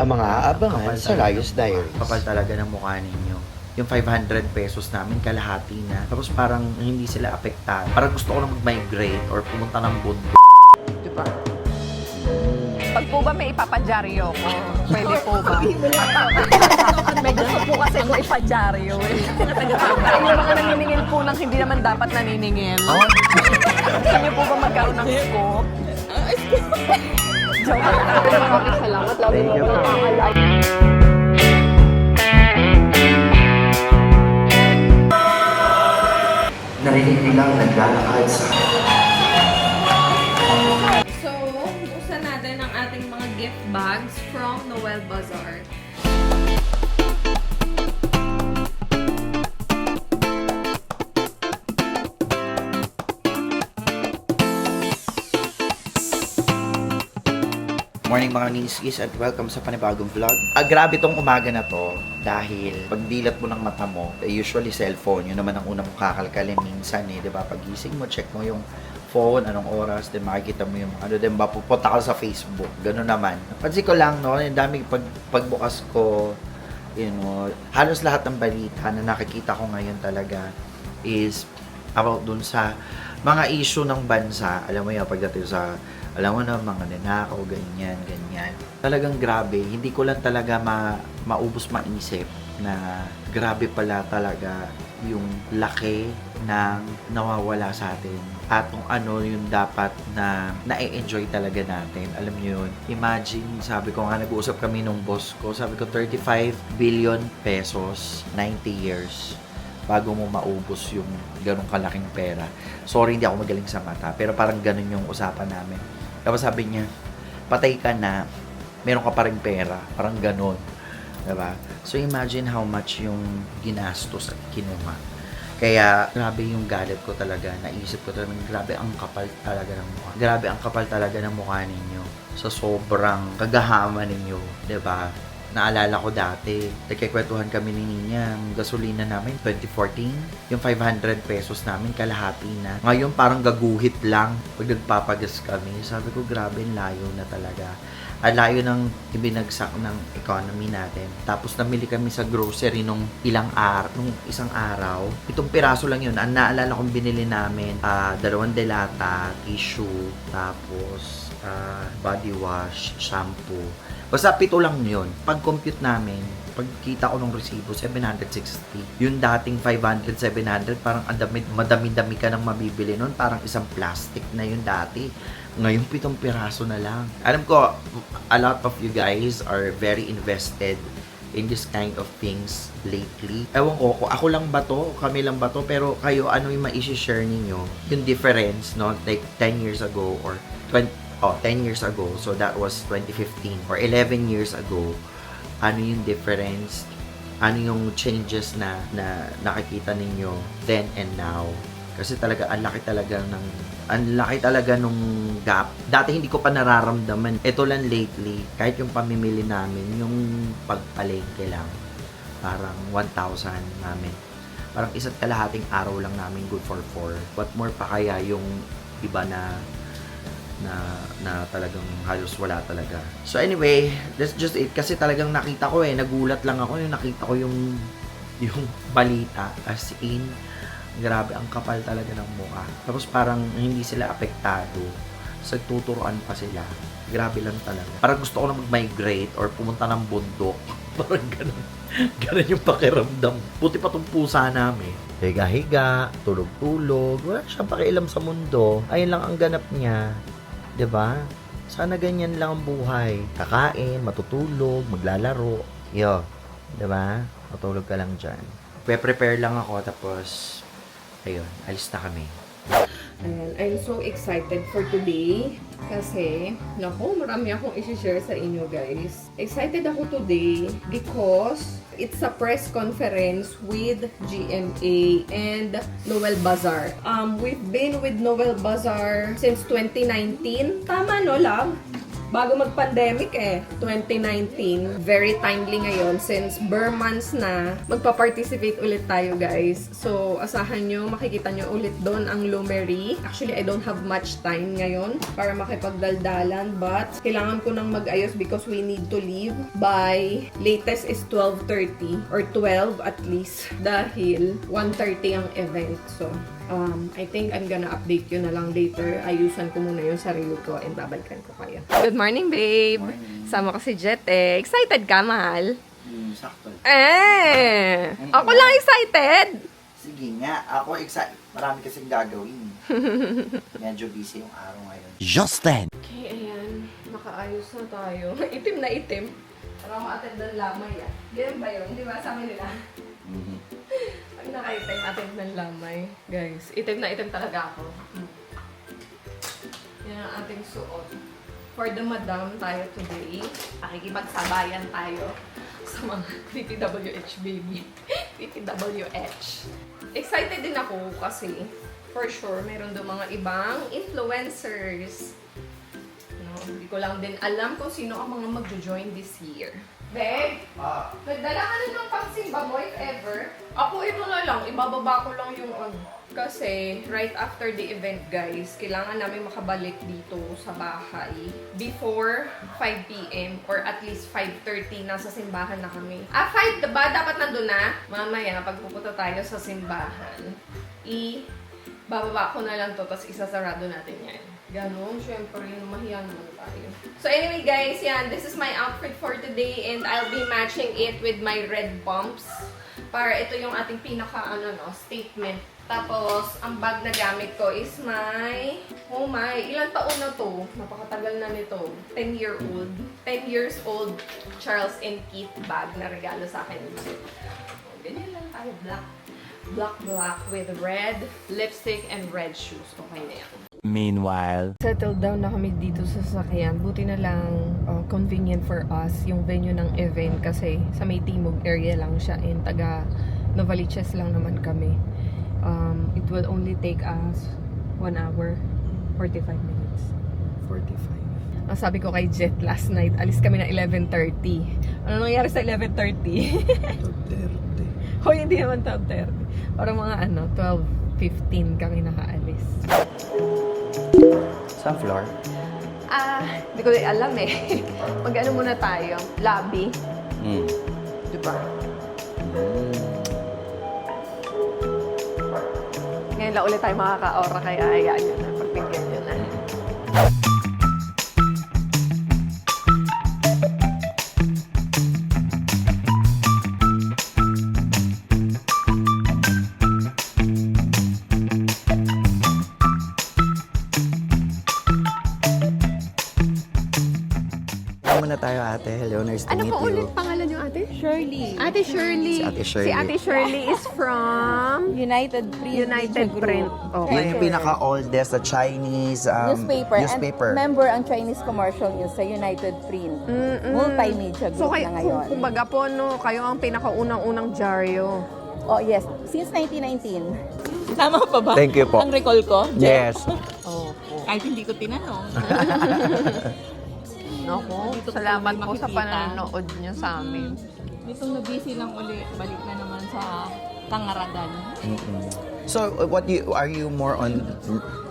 ang mga aabangan Kapal sa. Rios Diaries. Kapal talaga ng mukha ninyo. Yung 500 pesos namin, kalahati na. Tapos parang hindi sila apektado. Parang gusto ko na mag-migrate or pumunta ng bundo. Di ba? Pag po ba may ipapadyaryo ko, pwede po ba? may gusto po kasi ko ipadyaryo eh. yung mga naniningil po ng hindi naman dapat naniningil. Gusto niyo po ba magkaroon ng scope? Joke. Maraming salamat. Lagi Thank mo you ako po. nakaka-like. Narinig nilang naglalakad sa So, buksan natin ang ating mga gift bags from Noel Bazaar. Morning mga niskis at welcome sa panibagong vlog. Ah, grabe tong umaga na to dahil pagdilat mo ng mata mo, eh, usually cellphone, yun naman ang unang mong kakalkalin minsan eh, di ba? Pagising mo, check mo yung phone, anong oras, then makikita mo yung ano, then ba pupunta ka sa Facebook, gano'n naman. Pansin ko lang, no, yung dami pag, pagbukas ko, you know, halos lahat ng balita na nakikita ko ngayon talaga is about dun sa mga issue ng bansa. Alam mo yun, pagdating sa, alam mo na, mga nanakaw, ganyan, ganyan. Talagang grabe. Hindi ko lang talaga ma, maubos maisip na grabe pala talaga yung laki ng nawawala sa atin at kung ano yung dapat na na-enjoy talaga natin. Alam niyo yun, imagine, sabi ko nga, nag-uusap kami nung boss ko, sabi ko 35 billion pesos, 90 years bago mo maubos yung ganong kalaking pera. Sorry, hindi ako magaling sa mata, pero parang ganun yung usapan namin. Tapos sabi niya, patay ka na, meron ka pa rin pera. Parang ganun. Diba? So imagine how much yung ginastos at kinuha. Kaya, grabe yung galit ko talaga. Naisip ko talaga, grabe ang kapal talaga ng mukha. Grabe ang kapal talaga ng mukha ninyo. Sa sobrang kagahama ninyo. ba? Naalala ko dati, nagkikwentuhan kami ni Ninya, ang gasolina namin, 2014, yung 500 pesos namin, kalahati na. Ngayon, parang gaguhit lang pag nagpapagas kami. Sabi ko, grabe, layo na talaga. Ang layo ng ibinagsak ng economy natin. Tapos namili kami sa grocery nung ilang araw, nung isang araw. Itong piraso lang yun. Ang naalala kong binili namin, ah, dalawang delata, tissue, tapos ah, body wash, shampoo. Basta pito lang yun. Pag-compute namin, pagkita ko ng resibo, 760. Yung dating 500, 700, parang ang dami, madami-dami ka nang mabibili nun. Parang isang plastic na yun dati. Ngayon, pitong piraso na lang. Alam ko, a lot of you guys are very invested in this kind of things lately. Ewan ko, kung ako lang ba to, kami lang ba to, pero kayo, ano yung ma-share ninyo? Yung difference, no? Like 10 years ago or 20, oh, 10 years ago, so that was 2015 or 11 years ago, ano yung difference? Ano yung changes na, na nakikita ninyo then and now? Kasi talaga, ang laki talaga ng, ang laki talaga nung gap. Dati hindi ko pa nararamdaman. Ito lang lately, kahit yung pamimili namin, yung pagpalengke lang, parang 1,000 namin. Parang isa't kalahating araw lang namin good for four. What more pa kaya yung iba na na na talagang halos wala talaga. So anyway, that's just it kasi talagang nakita ko eh, nagulat lang ako yung nakita ko yung yung balita as in grabe ang kapal talaga ng mukha. Tapos parang hindi sila apektado. Sa tuturuan pa sila. Grabe lang talaga. Parang gusto ko na mag-migrate or pumunta ng bundok. Parang ganun. Ganun yung pakiramdam. Buti pa tong pusa namin. Higa-higa, tulog-tulog. Wala siyang pakialam sa mundo. Ayun lang ang ganap niya. Ba? Sana ganyan lang ang buhay. Kakain, matutulog, maglalaro. Yo, ba? Matulog ka lang diyan. Pre-prepare lang ako tapos ayun, alis na kami. Ayan, I'm so excited for today kasi, naku, marami akong isi-share sa inyo guys. Excited ako today because it's a press conference with GMA and Noel Bazaar. Um, we've been with Noel Bazaar since 2019. Tama no, love? Bago mag-pandemic eh, 2019. Very timely ngayon since Burr months na, magpa-participate ulit tayo guys. So, asahan nyo, makikita nyo ulit doon ang Lumery. Actually, I don't have much time ngayon para makipagdaldalan but kailangan ko nang mag-ayos because we need to leave by latest is 12.30 or 12 at least dahil 1.30 ang event. So, Um, I think I'm gonna update you na lang later. Ayusan ko muna yung sarili ko and babalikan ko kayo. Good morning, babe! Sama ko si Jet eh. Excited ka, mahal? Hmm, sakto. Eh! Ako lang excited! Sige nga, ako excited. Marami kasing gagawin. Medyo busy yung araw ngayon. Just then. Okay, ayan. Nakaayos na tayo. itim na itim. Para ma-attend ng lamay ah. Ganyan ba yun? Di ba? Sabi nila. Pag naka-itim, attend ng lamay. Guys, itim na itim talaga ako. Yan ang ating suot. For the madam tayo today, pakikipagsabayan tayo sa mga PPWH baby. PPWH. Excited din ako kasi for sure meron doon mga ibang influencers. No, hindi ko lang din alam kung sino ang mga magjo-join this year. Babe, Ah, Nagdala ka na ng pangsimba mo, if ever? Ako, ito na lang. Ibababa ko lang yung ano. Kasi, right after the event, guys, kailangan namin makabalik dito sa bahay before 5 p.m. or at least 5.30 nasa simbahan na kami. Ah, 5 ba? Dapat nandun na? Mamaya, pag pupunta tayo sa simbahan, i bababa ko na lang to, tapos isasarado natin yan. Ganon, syempre, mahiya naman tayo. So anyway guys, yan, this is my outfit for today and I'll be matching it with my red bumps. Para ito yung ating pinaka, ano no, statement. Tapos, ang bag na gamit ko is my, oh my, ilang taon na to? Napakatagal na nito. 10 year old. 10 years old Charles and Keith bag na regalo sa akin. Ganyan lang tayo, black. Black, black with red lipstick and red shoes. Okay na yan. Meanwhile. Settled down na kami dito sa sasakyan. Buti na lang uh, convenient for us yung venue ng event kasi sa may Timog area lang siya and taga Novaliches lang naman kami. Um, it will only take us 1 hour, 45 minutes. 45. Ang sabi ko kay Jet last night, alis kami na 11.30. Ano nangyari sa 11.30? Hoy, hindi naman 12.30. Parang mga ano, 12.15 kami nakaalis. Sa floor? Ah, hindi ko rin alam eh. Mag-ano muna tayo? Lobby. Hmm. Diba? Ngayon lang ulit tayo makaka-aura kaya hayaan nyo na. Shirley. Ate Shirley. Si Ate Shirley. Si Ate Shirley is from United Print. United Media Group. Print. Okay. Yun yung pinaka-oldest na Chinese um, newspaper. newspaper. And member ang Chinese Commercial News sa United Print. Mm-mm. Multimedia group So, kay, na ngayon. kung, kumbaga po, no, kayo ang pinakaunang-unang dyaryo. oh, yes. Since 1919. Tama pa ba? Thank you po. Ang recall ko? Yes. Oo. Kahit hindi ko tinanong. Naku, Dito ko salamat po po sa makikita. panonood nyo sa amin. Nitong na-busy lang uli, balik na naman sa Tangaragan. Mm-mm. So, what you are you more on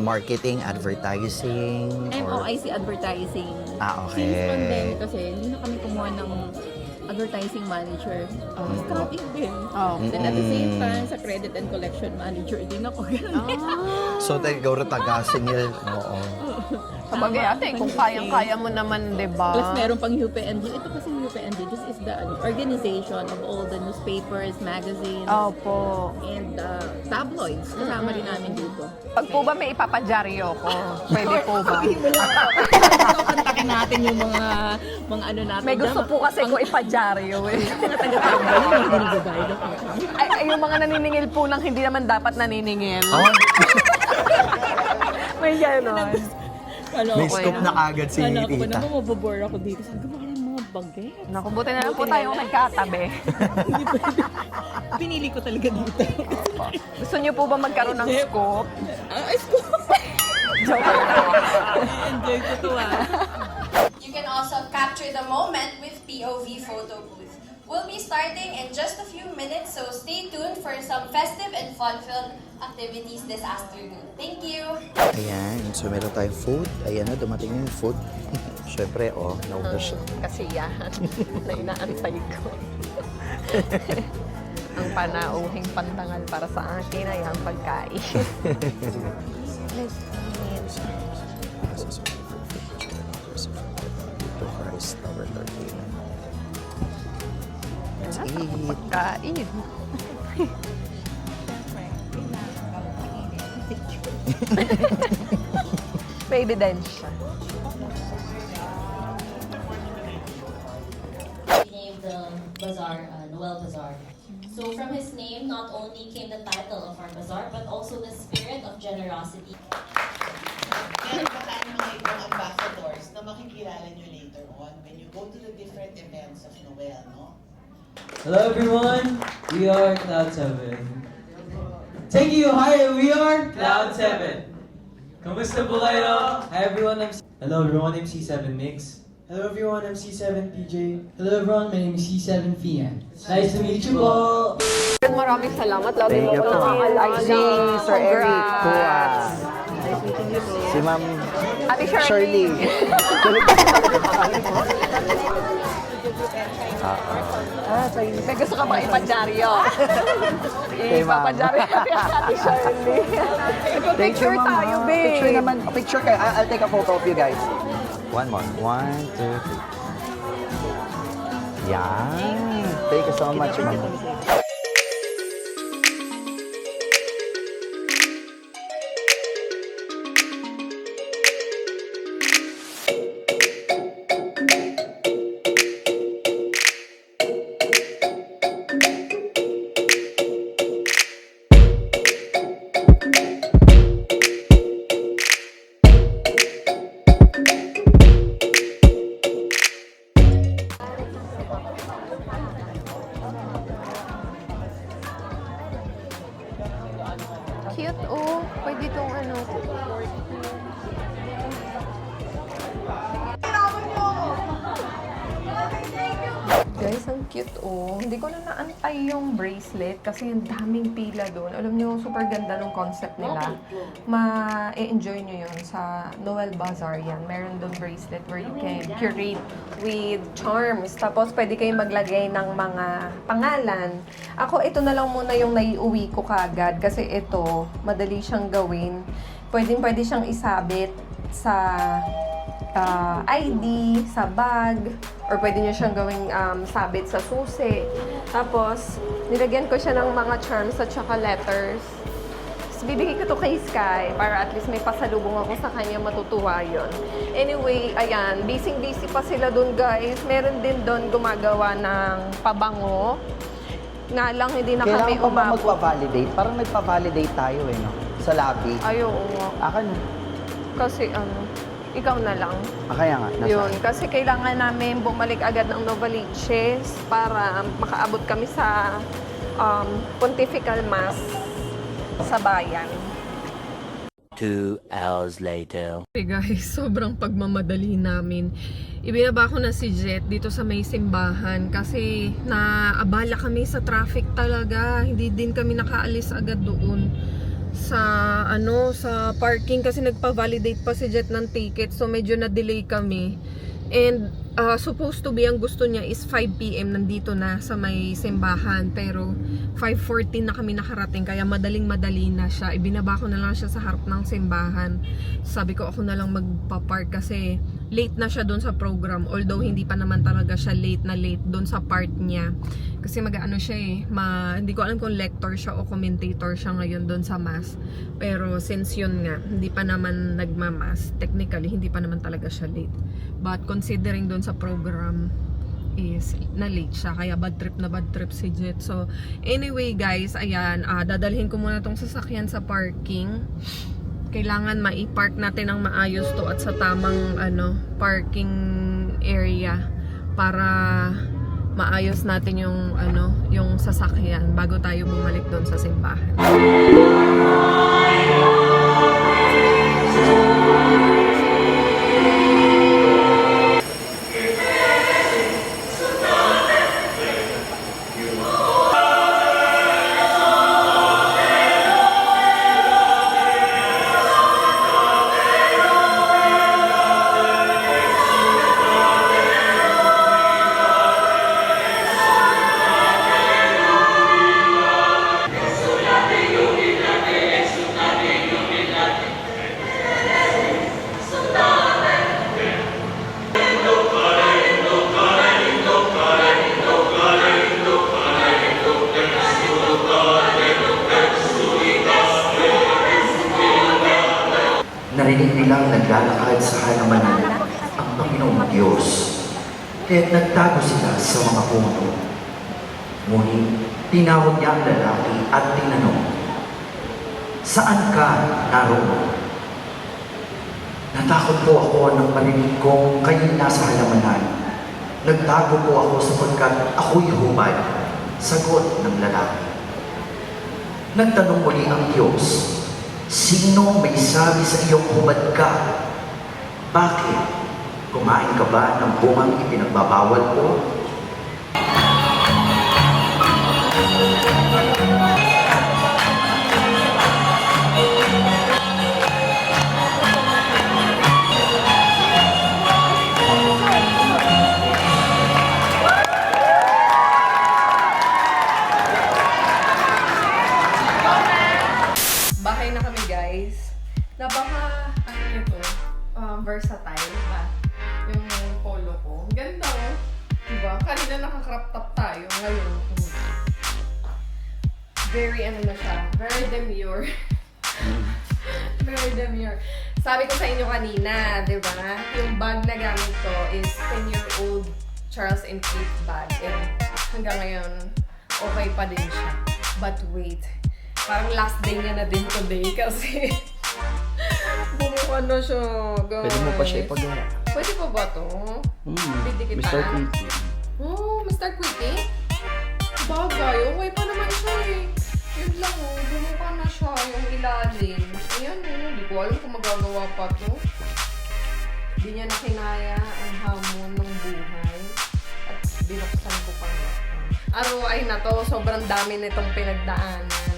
marketing, advertising, or MOIC Advertising. Ah, okay. Since pandemic kasi, hindi na kami kumuha ng advertising manager. Uh, Scouting din. Oh. Then at the same time, sa credit and collection manager din ako. so tayo taga singil. Oo. Sabagay ate, kung kayang-kaya mo naman, di ba? Plus meron pang UPNG. Ito kasi UPNG, this is the ano, organization of all the newspapers, magazines, Opo. and uh, tabloids. Kasama rin namin dito. Pag po ba may ipapadyaryo ko, pwede po ba? so, kontakin natin yung mga mga ano natin. May gusto po kasi ko ipadyaryo eh. mga taga-tambay, yung ako. ay, ay, yung mga naniningil po ng hindi naman dapat naniningil. Oh, May gano'n. Ano, may ako, scoop na kagad si ano, ako pa tita. naman mabobore ako dito. Sabi ko, mga bagay. Naku, buti na lang po tayong nagkatabi. Hindi pwede. Pinili ko talaga dito. Gusto niyo po ba magkaroon ng scoop? ah, ay, scoop! Joke lang. Enjoy ko to ah. You can also capture the moment with POV photo booth. We'll be starting in just a few minutes, so stay tuned for some festive and fun-filled activities this afternoon. Thank you! Ayan, so meron tayong food. Ayan na, dumating na yung food. Siyempre, oh, naubos siya. Kasiyahan na inaantay ko. Ang panauhing pantangal para sa akin ay ang pagkain. Let's eat. Pagkain. Named the bazaar uh, Noel Bazaar. So from his name, not only came the title of our bazaar, but also the spirit of generosity. Meron ba tayong mga ibang ambassadors na makikilala nyo later on when you go to the different events of Noel, no? Hello everyone, we are Cloud7. Taking you higher, we are Cloud7. Kamusta po kayo? Hi everyone, I'm Hello everyone, I'm C7 Mix. Hello everyone, I'm C7 PJ. Hello everyone, my name is C7 Fian. Nice to meet you po. Maraming salamat. Lagi Thank mo you po. nakaalala. Si Sir Eric. Kuwas. Si Ma'am Ate Shirley. Shirley. Ah, so yun. May gusto ka ba ipadyaryo? Kay ma'am. Ipapadyaryo kay Ate Shirley. Ipapicture tayo, babe. Picture naman. Picture kayo. I'll, I'll take a photo of you guys. One more. One, two, three. Yan. Thank you so much, ma'am. Ang cute, oh. Hindi ko na naantay yung bracelet kasi ang daming pila doon. Alam niyo, super ganda ng concept nila. Ma-enjoy niyo yun sa Noel Bazaar yan. Meron doon bracelet where you can curate with charms. Tapos, pwede kayong maglagay ng mga pangalan. Ako, ito na lang muna yung naiuwi ko kagad kasi ito, madali siyang gawin. Pwedeng pwede siyang isabit sa ah, ID, sa bag, or pwede nyo siyang gawing um, sabit sa susi. Tapos, nilagyan ko siya ng mga charms at saka letters. Tapos, bibigay ko to kay Sky para at least may pasalubong ako sa kanya, matutuwa yon. Anyway, ayan, busy-busy pa sila dun guys. Meron din doon gumagawa ng pabango. Nga lang, hindi na Kailangan kami pa ba umabot. magpa-validate? Parang nagpa-validate tayo eh, no? Sa lobby. Ay, oo nga. Akan, Kasi ano, ikaw na lang. ah, kaya nga, nasa. Yun, kasi kailangan namin bumalik agad ng Novaliches para makaabot kami sa um, Pontifical Mass sa bayan. Two hours later. Hey guys, sobrang pagmamadali namin. Ibinaba ko na si Jet dito sa may simbahan kasi naabala kami sa traffic talaga. Hindi din kami nakaalis agad doon sa ano sa parking kasi nagpa-validate pa si Jet ng ticket so medyo na-delay kami. And uh, supposed to be ang gusto niya is 5 p.m. nandito na sa may simbahan pero 5.14 na kami nakarating kaya madaling madali na siya. Ibinaba ko na lang siya sa harap ng simbahan. Sabi ko ako na lang magpa-park kasi late na siya doon sa program although hindi pa naman talaga siya late na late doon sa part niya. Kasi mag-ano siya eh, ma, hindi ko alam kung lector siya o commentator siya ngayon doon sa mass. Pero since yun nga, hindi pa naman nagmamas, technically hindi pa naman talaga siya late. But considering doon sa program, is na late siya kaya bad trip na bad trip si Jet so anyway guys ayan ah, dadalhin ko muna tong sasakyan sa parking kailangan mai-park natin ng maayos to at sa tamang ano parking area para maayos natin yung ano yung sasakyan bago tayo bumalik doon sa simbahan nilang naglalakad sa halamanan ang Panginoong Diyos. Kaya't nagtago sila sa mga puno. Ngunit tinawag niya ang lalaki at tinanong, Saan ka naroon? Natakot po ako nang marinig kong kayo'y nasa halamanan. Nagtago po ako sapagkat ako'y hubad. Sagot ng lalaki. Nagtanong muli ang Diyos, Sino may sabi sa iyong hubad ka? Bakit? Kumain ka ba ng bungang ipinagbabawal ko? Bag na gamit ko is 10-year-old Charles and Kate bag. And hanggang ngayon, okay pa din siya. But wait, parang last day niya na din today kasi bumuka na siya, guys. Pwede mo pa siya ipagawa. Pwede pa ba to? Hmm, Didikit Mr. Quincy. Oh, Mr. Quickie? Bagay, okay pa naman siya eh. Yun lang oh, na siya yung ilalim. Ayan oh, hindi ko alam kung magagawa pa to. Hindi niya na kinaya ang hamon ng buhay. At binuksan ko pa nga. Araw ay na to, sobrang dami nitong pinagdaanan.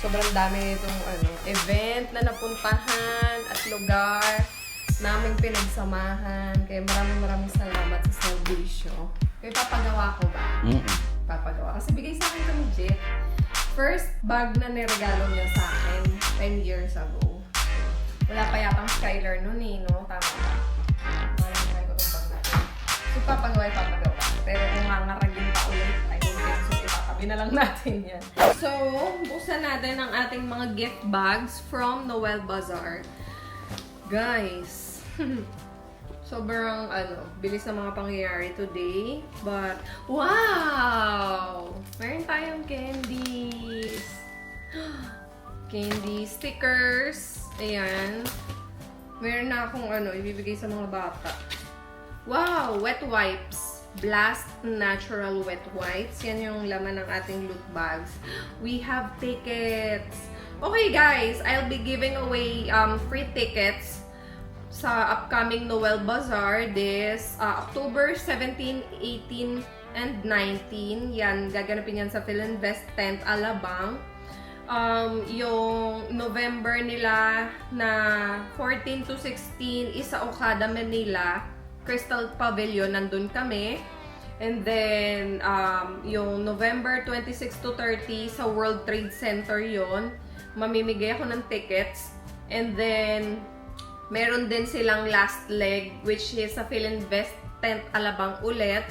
Sobrang dami nitong ano, event na napuntahan at lugar naming pinagsamahan. Kaya maraming maraming salamat sa servisyo. Kaya papagawa ko ba? Mm-mm. Papagawa. Kasi bigay sa akin ito ni Jet. First bag na niregalo niya sa akin 10 years ago. Wala pa yatang Skylar noon eh, no? Tama ba? Parang try ko itong bag na. So, papagawa, papagawa. Pero kung ngangaragin pa ulit, I don't think so. Itatabi na lang natin yan. So, buksan natin ang ating mga gift bags from Noel Bazaar. Guys, sobrang ano, bilis na mga pangyayari today. But, wow! Meron tayong candies. Candy stickers. Ayan. Meron na akong ano, ibibigay sa mga bata. Wow! Wet wipes. Blast Natural Wet Wipes. Yan yung laman ng ating loot bags. We have tickets. Okay guys, I'll be giving away um, free tickets sa upcoming Noel Bazaar this uh, October 17, 18, and 19. Yan, gaganapin yan sa Philinvest Tent, Alabang. Um, yung November nila na 14 to 16 is sa Okada, Manila. Crystal Pavilion, nandun kami. And then, um, yung November 26 to 30 sa World Trade Center yon Mamimigay ako ng tickets. And then, meron din silang last leg, which is sa Philinvest Tent Alabang ulit.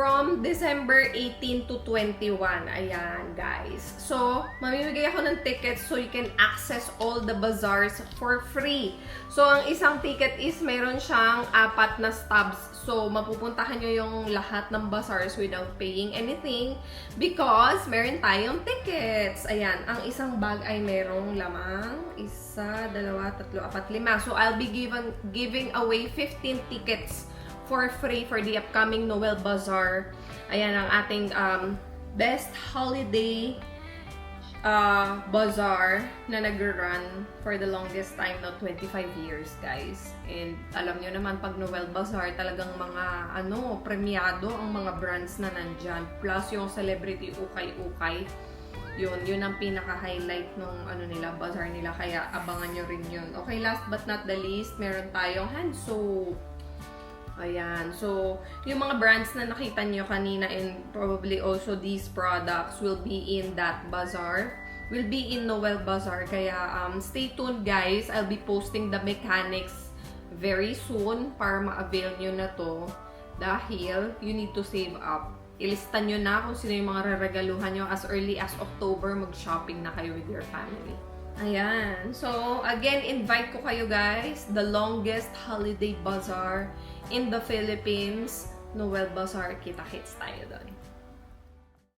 From December 18 to 21. Ayan, guys. So, mamimigay ako ng tickets so you can access all the bazaars for free. So, ang isang ticket is meron siyang apat na stubs. So, mapupuntahan nyo yung lahat ng bazaars without paying anything because meron tayong tickets. Ayan, ang isang bag ay merong lamang isa, dalawa, tatlo, apat, lima. So, I'll be given, giving away 15 tickets for free for the upcoming Noel Bazaar. Ayan ang ating um, best holiday uh, bazaar na nag-run for the longest time na 25 years, guys. And alam nyo naman, pag Noel Bazaar, talagang mga, ano, premiado ang mga brands na nandyan. Plus yung celebrity ukay-ukay. Yun, yun ang pinaka-highlight nung ano nila, bazaar nila. Kaya abangan nyo rin yun. Okay, last but not the least, meron tayong hand soap. Ayan. So, yung mga brands na nakita nyo kanina and probably also these products will be in that bazaar. Will be in Noel Bazaar. Kaya um, stay tuned guys. I'll be posting the mechanics very soon para ma-avail nyo na to. Dahil you need to save up. Ilista nyo na kung sino yung mga reregaluhan nyo as early as October. Mag-shopping na kayo with your family. Ayan. So, again, invite ko kayo guys. The longest holiday bazaar in the Philippines. Noel Bazaar. Kita-kits tayo doon.